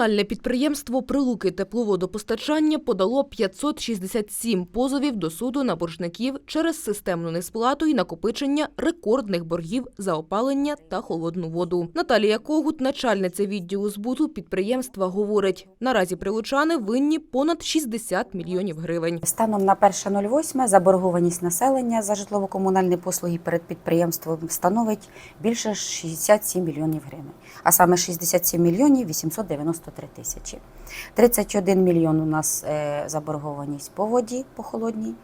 Комунальне підприємство Прилуки тепловодопостачання подало 567 позовів до суду на боржників через системну несплату і накопичення рекордних боргів за опалення та холодну воду. Наталія Когут, начальниця відділу збуту підприємства, говорить: наразі прилучани винні понад 60 мільйонів гривень. Станом на 1.08 заборгованість населення за житлово-комунальні послуги перед підприємством становить більше 67 мільйонів гривень, а саме 67 мільйонів 893 тисячі. 31 мільйон у нас е, заборгованість по воді, по холодній,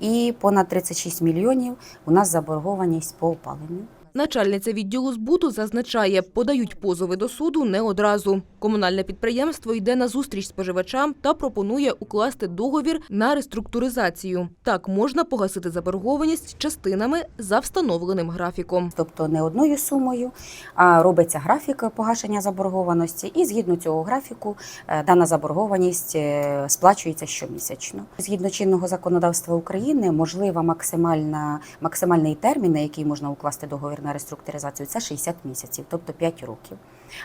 і понад 36 мільйонів у нас заборгованість по опаленню. Начальниця відділу збуту зазначає, подають позови до суду не одразу. Комунальне підприємство йде на зустріч споживачам та пропонує укласти договір на реструктуризацію. Так можна погасити заборгованість частинами за встановленим графіком. тобто не одною сумою, а робиться графік погашення заборгованості, і згідно цього графіку е, дана заборгованість е, сплачується щомісячно. Згідно чинного законодавства України, можлива максимальна максимальний термін, на який можна укласти договір на реструктуризацію, це 60 місяців, тобто 5 років.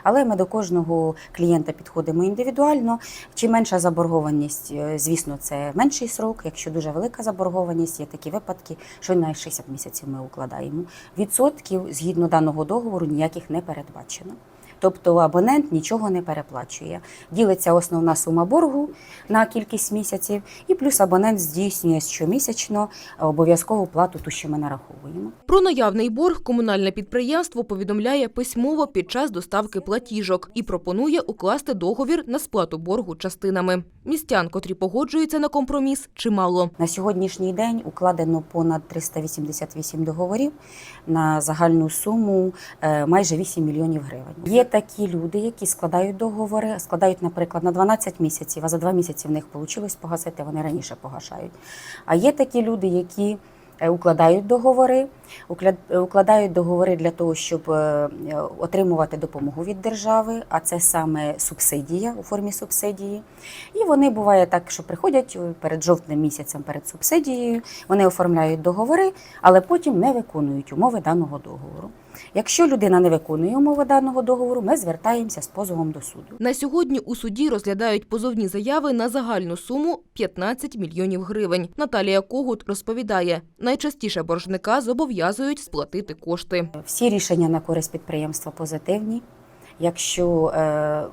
Але ми до кожного клієнта підходимо індивідуально. Чим менша заборгованість, е, звісно, це менший срок. Якщо дуже велика заборгованість, є такі випадки, що на 60 місяців ми укладаємо. Відсотків згідно даного договору ніяких не передбачено. Тобто абонент нічого не переплачує. Ділиться основна сума боргу на кількість місяців, і плюс абонент здійснює щомісячно обов'язкову плату, ту, що ми нараховуємо. Про наявний борг комунальне підприємство повідомляє письмово під час доставки платіжок і пропонує укласти договір на сплату боргу частинами. Містян, котрі погоджуються на компроміс, чимало. На сьогоднішній день укладено понад 388 договорів на загальну суму е, майже 8 мільйонів гривень. Є такі люди, які складають договори, складають, наприклад, на 12 місяців, а за 2 місяці в них вийшло погасити, вони раніше погашають. А є такі люди, які укладають договори, укля- укладають договори для того, щоб е, отримувати допомогу від держави, а це саме субсидія у формі субсидії. І вони буває так, що приходять е, перед жовтним місяцем перед субсидією, вони оформляють договори, але потім не виконують умови даного договору. Якщо людина не виконує умови даного договору, ми звертаємося з позовом до суду. На сьогодні у суді розглядають позовні заяви на загальну суму 15 мільйонів гривень. Наталія Когут розповідає, найчастіше боржника зобов'язують сплатити кошти. Всі рішення на користь підприємства позитивні. Якщо е,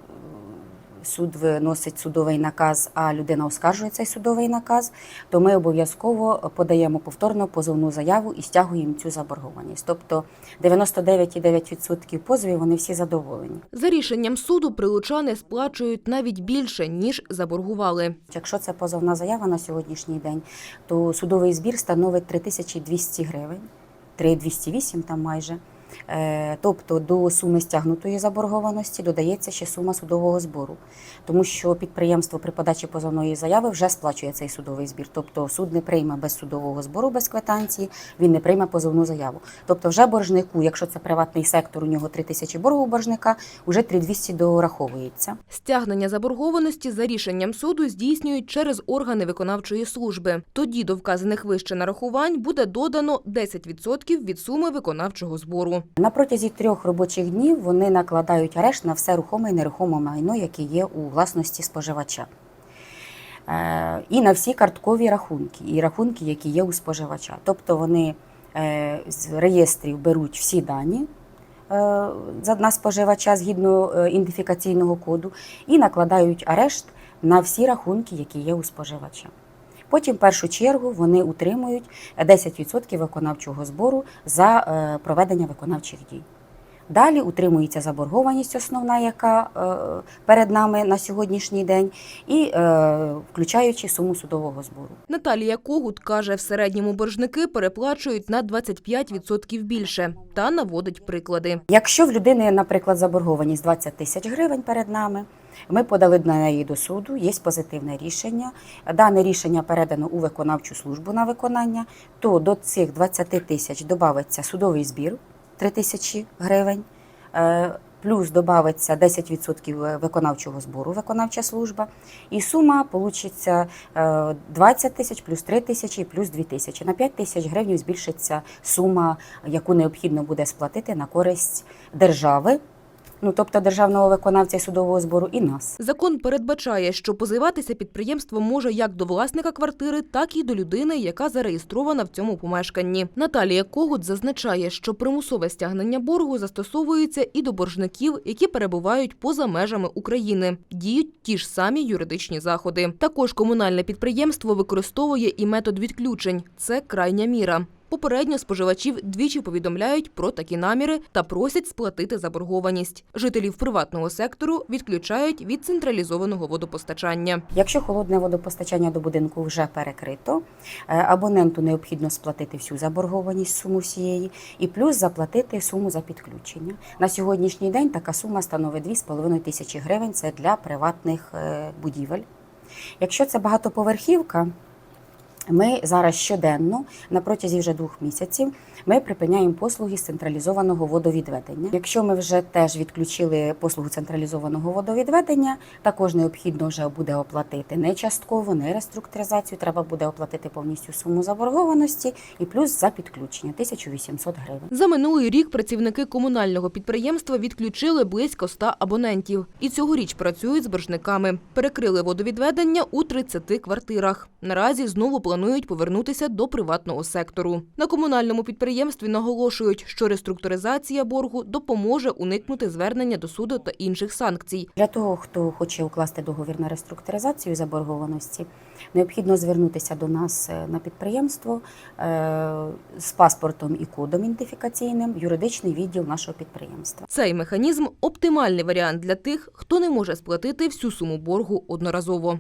суд виносить судовий наказ, а людина оскаржує цей судовий наказ, то ми обов'язково подаємо повторно позовну заяву і стягуємо цю заборгованість. Тобто 99,9% позовів вони всі задоволені. За рішенням суду прилучани сплачують навіть більше, ніж заборгували. Якщо це позовна заява на сьогоднішній день, то судовий збір становить 3200 гривень, 3208 там майже. Е, Тобто до суми стягнутої заборгованості додається ще сума судового збору, тому що підприємство при подачі позовної заяви вже сплачує цей судовий збір. Тобто суд не прийме без судового збору, без квитанції, він не прийме позовну заяву. Тобто, вже боржнику, якщо це приватний сектор, у нього 3 тисячі боргу боржника, вже 3200 дораховується. Стягнення заборгованості за рішенням суду здійснюють через органи виконавчої служби. Тоді до вказаних вище нарахувань буде додано 10% від суми виконавчого збору. На протязі трьох робочих днів вони накладають арешт на все рухоме і нерухоме майно, яке є у власності споживача. Е, І на всі карткові рахунки, і рахунки, які є у споживача. Тобто вони е, з реєстрів беруть всі дані е, на споживача згідно ідентифікаційного коду і накладають арешт на всі рахунки, які є у споживача. Потім, в першу чергу, вони утримують 10% виконавчого збору за е, проведення виконавчих дій. Далі утримується заборгованість основна, яка е, перед нами на сьогоднішній день, і е, включаючи суму судового збору. Наталія Когут каже, в середньому боржники переплачують на 25% більше та наводить приклади. Якщо в людини, наприклад, заборгованість 20 тисяч гривень перед нами, ми подали на неї до суду, є позитивне рішення. Дане рішення передано у виконавчу службу на виконання, то до цих 20 тисяч додається судовий збір 3 тисячі гривень. е, Плюс додається 10% виконавчого збору, виконавча служба, і сума получиться е, 20 тисяч плюс 3 тисячі плюс 2 тисячі. На 5 тисяч гривень збільшиться сума, яку необхідно буде сплатити на користь держави ну тобто державного виконавця і судового збору, і нас. Закон передбачає, що позиватися підприємство може як до власника квартири, так і до людини, яка зареєстрована в цьому помешканні. Наталія Когут зазначає, що примусове стягнення боргу застосовується і до боржників, які перебувають поза межами України. Діють ті ж самі юридичні заходи. Також комунальне підприємство використовує і метод відключень. Це крайня міра. Попередньо споживачів двічі повідомляють про такі наміри та просять сплатити заборгованість. Жителів приватного сектору відключають від централізованого водопостачання. Якщо холодне водопостачання до будинку вже перекрито, е, абоненту необхідно сплатити всю заборгованість суму всієї і плюс заплатити суму за підключення. На сьогоднішній день така сума становить 2,5 тисячі гривень. Це для приватних е, будівель. Якщо це багатоповерхівка, ми зараз щоденно на протязі вже двох місяців ми припиняємо послуги з централізованого водовідведення. Якщо ми вже теж відключили послугу централізованого водовідведення, також необхідно вже буде оплатити не частково, не реструктуризацію. Треба буде оплатити повністю суму заборгованості і плюс за підключення 1800 гривень. За минулий рік працівники комунального підприємства відключили близько 100 абонентів. І цьогоріч працюють з боржниками. Перекрили водовідведення у 30 квартирах. Наразі знову планують повернутися до приватного сектору. На комунальному підприємстві наголошують, що реструктуризація боргу допоможе уникнути звернення до суду та інших санкцій. Для того, хто хоче укласти договір на реструктуризацію заборгованості, необхідно звернутися до нас е, на підприємство е, з паспортом і кодом ідентифікаційним, юридичний відділ нашого підприємства. Цей механізм оптимальний варіант для тих, хто не може сплатити всю суму боргу одноразово.